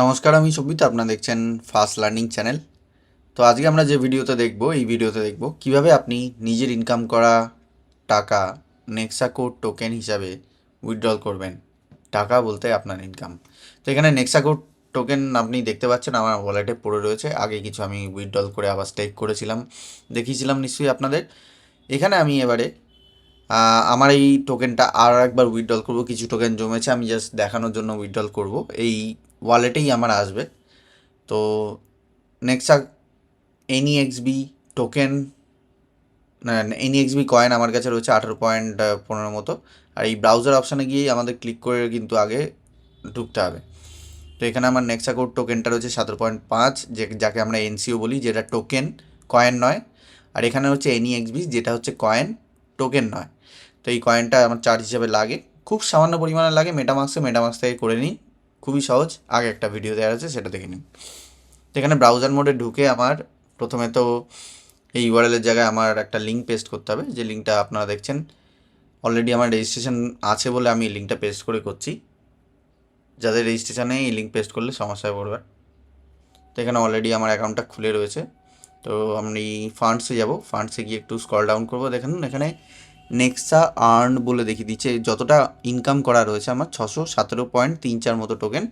নমস্কার, আমি সবিতা আপনারা দেখছেন ফাস্ট লার্নিং চ্যানেল তো আজকে আমরা যে ভিডিওতে দেখব, এই ভিডিওতে দেখব কীভাবে আপনি নিজের ইনকাম করা টাকা নেক্সাকোড টোকেন হিসাবে উইথড্রল করবেন। টাকা বলতে আপনার ইনকাম তো এখানে নেক্সাকোড টোকেন আপনি দেখতে পাচ্ছেন, আমার ওয়ালেটে পড়ে রয়েছে। আগে কিছু আমি উইথড্রল করে আবার স্টেক করেছিলাম, দেখিয়েছিলাম নিশ্চয়ই আপনাদের। এখানে আমি এবারে আমার এই টোকেনটা আর একবার উইথড্রল করব। কিছু টোকেন জমেছে, আমি জাস্ট দেখানোর জন্য উইথড্রল করব। এই ওয়ালেটেই আমার আসবে। তো Nexa NEXB token NEXB coin আমার কাছে রয়েছে আঠারো পয়েন্ট পনেরো মতো। আর এই ব্রাউজার অপশানে গিয়েই আমাদের ক্লিক করে কিন্তু আগে ঢুকতে হবে। তো এখানে আমার নেক্সা কোড টোকেনটা রয়েছে সতেরো পয়েন্ট পাঁচ, যে, যাকে আমরা এনসিও বলি, যেটা টোকেন কয়েন নয়। আর এখানে হচ্ছে এনইএক্সবি যেটা হচ্ছে কয়েন টোকেন নয়। তো এই কয়েনটা আমার চার্জ হিসাবে লাগে। খুব সামান্য পরিমাণে লাগে মেটামাক্সে মেটামাক্স থেকে করে নিই। খুবই সহজ, আগে একটা ভিডিও দেওয়া আছে, সেটা দেখে নিন। এখানে ব্রাউজার মোডে ঢুকে আমার প্রথমে তো এই ইউআরএলের জায়গায় আমার একটা লিঙ্ক পেস্ট করতে হবে, যে লিঙ্কটা আপনারা দেখছেন। অলরেডি আমার রেজিস্ট্রেশন আছে বলে আমি লিঙ্কটা পেস্ট করে করছি। যাদের রেজিস্ট্রেশনে এই লিঙ্ক পেস্ট করলে সমস্যায় পড়বে। তো এখানে অলরেডি আমার অ্যাকাউন্টটা খুলে রয়েছে। তো আমি ফান্ডসে যাব। ফান্ডসে গিয়ে একটু স্ক্রল ডাউন করব। দেখেন এখানে নেক্সা আর্ন বলে দেখিয়ে দিচ্ছে, যতটা ইনকাম করা রয়েছে আমার ছশো সতেরো পয়েন্ট তিন চার মতো টোকেন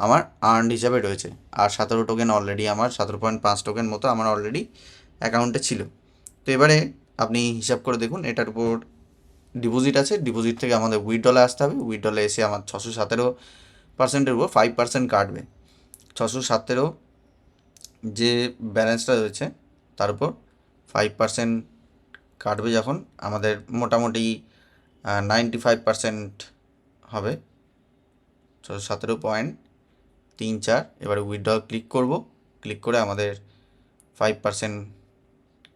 আমার আর্ন হিসাবে রয়েছে। আর সতেরো টোকেন অলরেডি আমার, সতেরো পয়েন্ট পাঁচ টোকেন মতো আমার অলরেডি অ্যাকাউন্টে ছিল। তো এবারে আপনি হিসাব করে দেখুন, এটার উপর ডিপোজিট আছে ডিপোজিট থেকে আমাদের উইথড্রলে আসতে হবে। উইথড্রলে এসে আমার ছশো সতেরো পার্সেন্টের উপর ফাইভ পার্সেন্ট কাটবে। ছশো সতেরো যে ব্যালেন্সটা রয়েছে, তার উপর ফাইভ পার্সেন্ট কাটবে যখন আমাদের মোটামুটি নাইনটি ফাইভ পার্সেন্ট হবে। সতেরো পয়েন্ট তিন চার, এবারে উইথড্রল ক্লিক করব। ক্লিক করে আমাদের ফাইভ পার্সেন্ট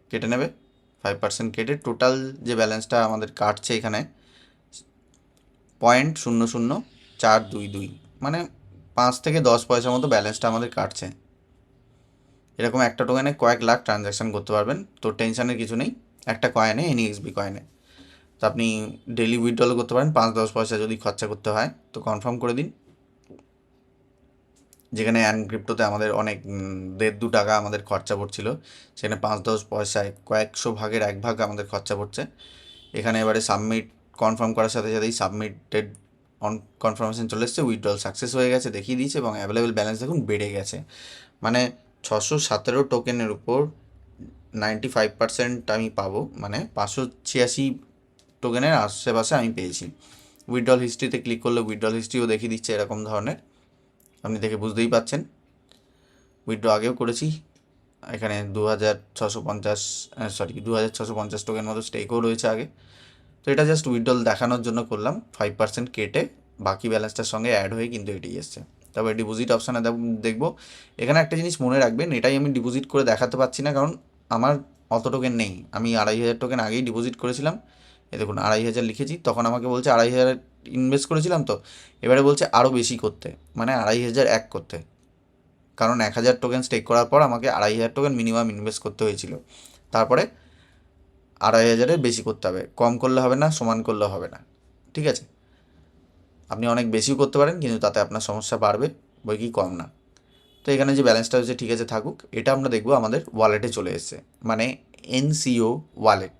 কেটে নেবে। ফাইভ পার্সেন্ট কেটে টোটাল যে ব্যালেন্সটা আমাদের কাটছে এখানে পয়েন্ট শূন্য শূন্য চার দুই দুই মানে পাঁচ থেকে দশ পয়সা মতো ব্যালেন্সটা আমাদের কাটছে। এরকম একটা টোকেনে কয়েক লাখ ট্রানজ্যাকশান করতে পারবেন। তো টেনশনের কিছু নেই। একটা কয়েনে এনইএক্সবি কয়েনে তো আপনি ডেলি উইথড্রল করতে পারেন, পাঁচ, দশ পয়সা যদি খরচা করতে হয়, তো কনফার্ম করে দিন। যেখানে অ্যানক্রিপ্টোতে আমাদের অনেক দেড় দু টাকা আমাদের খরচা পড়ছিল। সেখানে পাঁচ, দশ পয়সায় কয়েকশো ভাগের এক ভাগ আমাদের খরচা পড়ছে। এখানে এবারে সাবমিট কনফার্ম করার সাথে সাথেই সাবমিটেড অন কনফার্মেশন চলে এসছে। উইথড্রল সাকসেস হয়ে গেছে, দেখিয়ে দিয়েছে এবং অ্যাভেলেবেল ব্যালেন্স দেখুন বেড়ে গেছে। মানে ছশো সতেরো টোকেনের উপর নাইনটি ফাইভ পার্সেন্ট আমি পাবো মানে পাঁচশো ছিয়াশি টোকেনের আশেপাশে আমি পেয়েছি। উইথড্রল হিস্ট্রিতে ক্লিক করলে উইথড্রল হিস্ট্রিও দেখিয়ে দিচ্ছে এরকম ধরনের। আপনি দেখে বুঝতেই পাচ্ছেন। উইথড্র আগেও করেছি। এখানে দু হাজার ছশো পঞ্চাশ সরি দু হাজার ছশো পঞ্চাশ টোকেন মতো স্টেকও রয়েছে আগে। তো এটা জাস্ট উইথড্রল দেখানোর জন্য করলাম। ফাইভ পার্সেন্ট কেটে বাকি ব্যালেন্সটার সঙ্গে অ্যাড হয়ে কিন্তু এটি এসছে। তবে ডিপোজিট অপশানে দেখব। এখানে একটা জিনিস মনে রাখবেন, এটাই আমি ডিপোজিট করে দেখাতে পারছি না, কারণ আমার অত টোকেন নেই। আমি আড়াই হাজার টোকেন আগেই ডিপোজিট করেছিলাম। এ দেখুন, আড়াই হাজার লিখেছি, তখন আমাকে বলছে আড়াই হাজার ইনভেস্ট করেছিলাম তো। এবারে বলছে আরও বেশি করতে মানে আড়াই হাজার এক করতে। কারণ এক হাজার টোকেন স্টেক করার পর আমাকে আড়াই হাজার টোকেন মিনিমাম ইনভেস্ট করতে হয়েছিল। তারপরে আড়াই হাজারের বেশি করতে হবে। কম করলে হবে না, সমান করলে হবে না। ঠিক আছে? আপনি অনেক বেশিও করতে পারেন, কিন্তু তাতে আপনার সমস্যা বাড়বে, বই কি কম না। তো এখানে যে ব্যালেন্সটা হচ্ছে ঠিক আছে, থাকুক। এটা আমরা দেখব আমাদের ওয়ালেটে চলে এসেছে। মানে এনসিও ওয়ালেট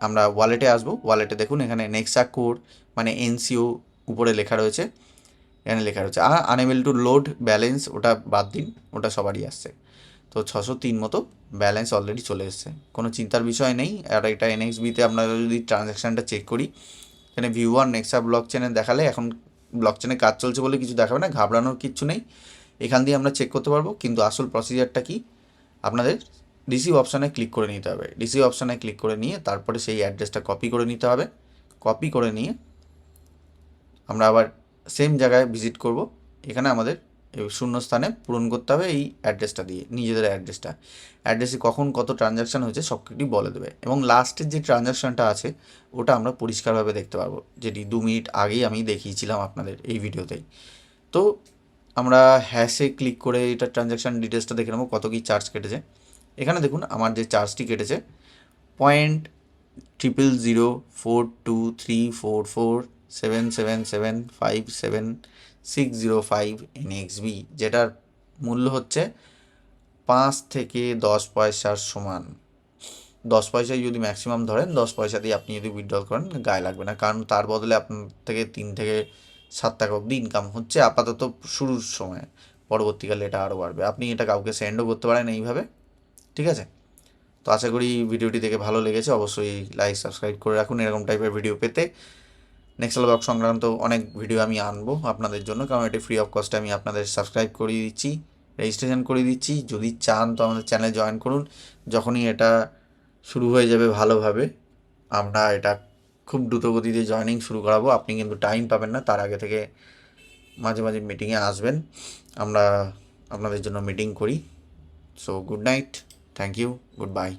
আমরা ওয়ালেটে আসব। ওয়ালেটে দেখুন, এখানে নেক্সা কোড মানে এনসিও উপরে লেখা রয়েছে। এখানে লেখা রয়েছে, uh unable to load balance ওটা বাদ দিন, ওটা সবারই আসছে। তো ছশো তিন মতো ব্যালেন্স অলরেডি চলে এসছে। কোনো চিন্তার বিষয় নেই। আর এটা এনএক্সবিতে আমরা যদি ট্রানজ্যাকশানটা চেক করি, এখানে ভিউ আর নেক্সা ব্লক চেনে দেখালে এখন ব্লক চেনে কাজ চলছে বলে কিছু দেখাবে না, ঘাবড়ানোর কিচ্ছু নেই। এখান দিয়ে আমরা চেক করতে পারব, কিন্তু আসল প্রসিজারটা কি? আপনাদের রিসিভ অপশানে ক্লিক করে নিতে হবে। রিসিভ অপশানে ক্লিক করে নিয়ে তারপরে সেই অ্যাড্রেসটা কপি করে নিতে হবে। কপি করে নিয়ে আমরা আবার সেম জায়গায় ভিজিট করব। এখানে আমাদের শূন্য স্থানে পূরণ করতে হবে এই অ্যাড্রেসটা দিয়ে, নিজেদের অ্যাড্রেসটা অ্যাড্রেসে কখন কত ট্রানজ্যাকশান হয়েছে সব কিছুই বলে দেবে। এবং লাস্টের যে ট্রানজ্যাকশানটা আছে, ওটা আমরা পরিষ্কারভাবে দেখতে পারব। যেটি দু মিনিট আগেই আমি দেখিয়েছিলাম আপনাদের এই ভিডিওতেই তো আমরা হ্যাশে ক্লিক করে এটা ট্রানজ্যাকশান ডিটেলসটা দেখে নেব, কত কী চার্জ কেটেছে। এখানে দেখুন, আমার যে চার্জটি কেটেছে point triple zero four two three four four seven seven seven five seven six zero five NXB যেটার মূল্য হচ্ছে পাঁচ থেকে দশ পয়সার সমান। দশ পয়সায় যদি ম্যাক্সিমাম ধরেন, দশ পয়সা দিয়ে আপনি যদি উইথড্রল করেন, গায়ে লাগবে না। কারণ তার বদলে আপনার থেকে তিন থেকে সাত টাকা অবধি ইনকাম হচ্ছে আপাতত শুরুর সময়। পরবর্তীকালে এটা আরও বাড়বে। আপনি এটা কাউকে সেন্ডও করতে পারেন এইভাবে, ঠিক আছে? তো আশা করি ভিডিওটি দেখে ভালো লেগেছে। অবশ্যই লাইক সাবস্ক্রাইব করে রাখুন এরকম টাইপের ভিডিও পেতে। নেক্সট ব্লগ সংক্রান্ত অনেক ভিডিও আমি আনব আপনাদের জন্য। কারণ এটি ফ্রি অফ কস্টে আমি আপনাদের সাবস্ক্রাইব করিয়ে দিচ্ছি রেজিস্ট্রেশন করে দিচ্ছি। যদি চান তো আমাদের চ্যানেলে জয়েন করুন। যখনই এটা শুরু হয়ে যাবে ভালোভাবে, আমরা এটা খুব দ্রুত গতিতে জয়েনিং শুরু করাবো। আপনি কিন্তু টাইম পাবেন না, তার আগে থেকে মাঝে মাঝে মিটিংয়ে আসবেন। আমরা আপনাদের জন্য মিটিং করি। So good night thank you goodbye